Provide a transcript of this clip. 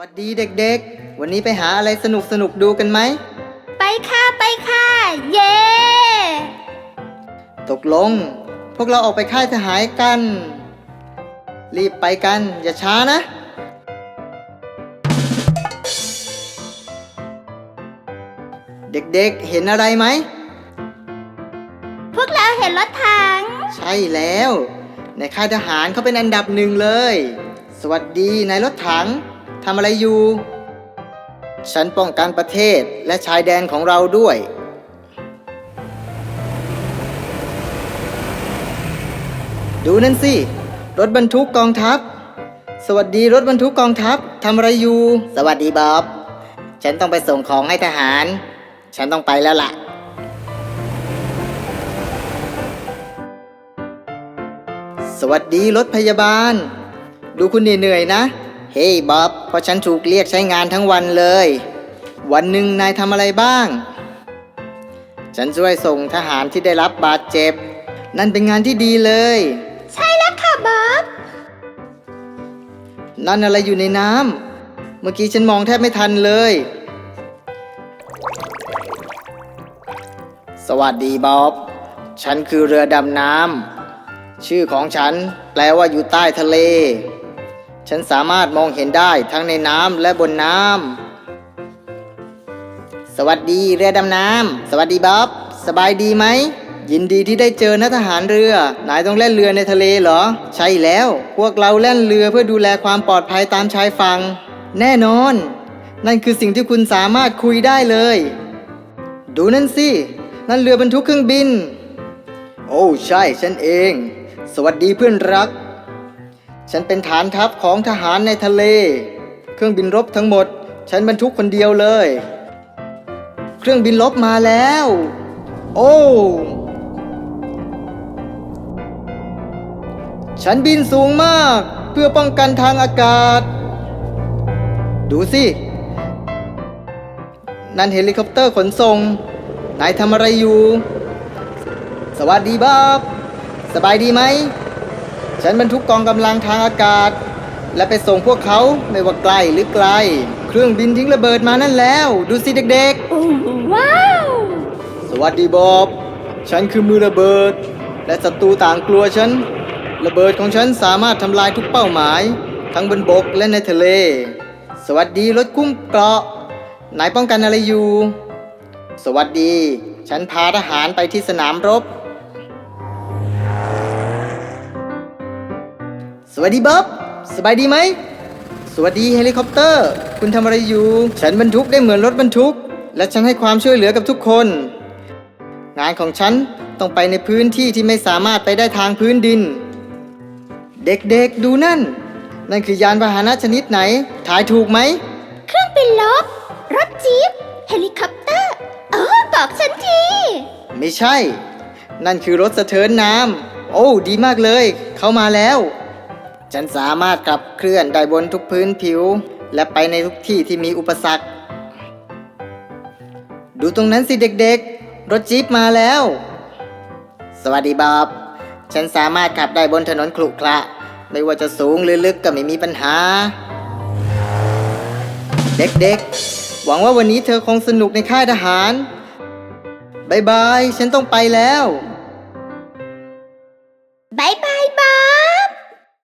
วัสดีเด็กๆ วันนี้ไปหาอะไรสนุกสนุกๆดูกันไหม ไปค่ะไปค่ะ เย้ตกลง พวกเราออกไปค่ายทหารกัน รีบไปกัน อย่าช้านะ เด็กๆเห็นอะไรไหม พวกเราเห็นรถถัง ใช่แล้ว ในค่ายทหารเขาเป็นอันดับหนึ่งเลย สวัสดีนายรถถัง ทำอะไรอยู่ ฉันป้องกันประเทศและชายแดนของเราด้วย ดูนั่นสิ รถบรรทุกกองทัพ สวัสดีรถบรรทุกกองทัพทำอะไรอยู่ สวัสดีบ๊อบ ฉันต้องไปส่งของให้ทหาร ฉันต้องไปแล้วล่ะสวัสดีรถพยาบาล ดูคุณเหนื่อยๆนะ เฮ้ยบ๊อบเพราะฉันถูกเรียกใช้งานทั้งวันเลย วันหนึ่งนายทำอะไรบ้าง ฉันช่วยส่งทหารที่ได้รับบาดเจ็บ นั่นเป็นงานที่ดีเลย ใช่แล้วค่ะบ๊อบนั่นอะไรอยู่ในน้ำเมื่อกี้ฉันมองแทบไม่ทันเลย สวัสดีบ๊อบ ฉันคือเรือดำน้ำชื่อของฉันแปลว่าอยู่ใต้ทะเล ฉันสามารถมองเห็นได้ทั้งในน้ำและบนน้ำ สวัสดีเรือดำน้ำ สวัสดีบ๊อบ สบายดีไหม ยินดีที่ได้เจอนะทหารเรือ นายต้องเล่นเรือในทะเลเหรอ ใช่แล้ว พวกเราเล่นเรือเพื่อดูแลความปลอดภัยตามชายฝั่ง แน่นอน นั่นคือสิ่งที่คุณสามารถคุยได้เลย ดูนั่นสิ นั่นเรือบรรทุกเครื่องบิน โอ้ใช่ฉันเอง สวัสดีเพื่อนรัก ฉันเป็นฐานทัพของทหารในทะเล เครื่องบินรบทั้งหมด ฉันบรรทุกคนเดียวเลย เครื่องบินรบมาแล้ว โอ้ฉันบินสูงมากเพื่อป้องกันทางอากาศ ดูสิ นั่นเฮลิคอปเตอร์ขนส่ง นายทำอะไรอยู่ สวัสดีบ๊อบ สบายดีไหม ฉันบรรทุกกองกำลังทางอากาศ และไปส่งพวกเขาไม่ว่าไกลหรือไกล เครื่องบินทิ้งระเบิดมานั่นแล้ว ดูสิเด็กอู้ว้าว ๆ สวัสดีบ๊อบ ฉันคือมือระเบิด และศัตรูต่างกลัวฉัน ระเบิดของฉันสามารถทำลายทุกเป้าหมาย ทั้งบนบกและในทะเล สวัสดีรถคุ้มเกราะนายป้องกันอะไรอยู่ สวัสดี ฉันพาทหารไปที่สนามรบ สวัสดีบ๊อบสบายดีไหม สวัสดีเฮลิคอปเตอร์ คุณทำอะไรอยู่ ฉันบรรทุกได้เหมือนรถบรรทุก และฉันให้ความช่วยเหลือกับทุกคน งานของฉันต้องไปในพื้นที่ที่ไม่สามารถไปได้ทางพื้นดิน เด็กๆดูนั่น นั่นคือยานพาหนะชนิดไหน ถ่ายถูกไหม เครื่องบินลบ รถจี๊ปเฮลิคอปเตอร์ เออบอกฉันที ไม่ใช่ นั่นคือรถสะเทินน้ำโอ้ ดีมากเลย เขามาแล้ว ฉันสามารถขับเคลื่อนได้บนทุกพื้นผิว และไปในทุกที่ที่มีอุปสรรค ดูตรงนั้นสิเด็กๆ รถจี๊ปมาแล้ว สวัสดีบอบฉันสามารถขับได้บนถนนขรุขระไม่ว่าจะสูงหรือลึกก็ไม่มีปัญหา เด็กๆ หวังว่าวันนี้เธอคงสนุกในค่ายทหารบายบาย ฉันต้องไปแล้วบายบา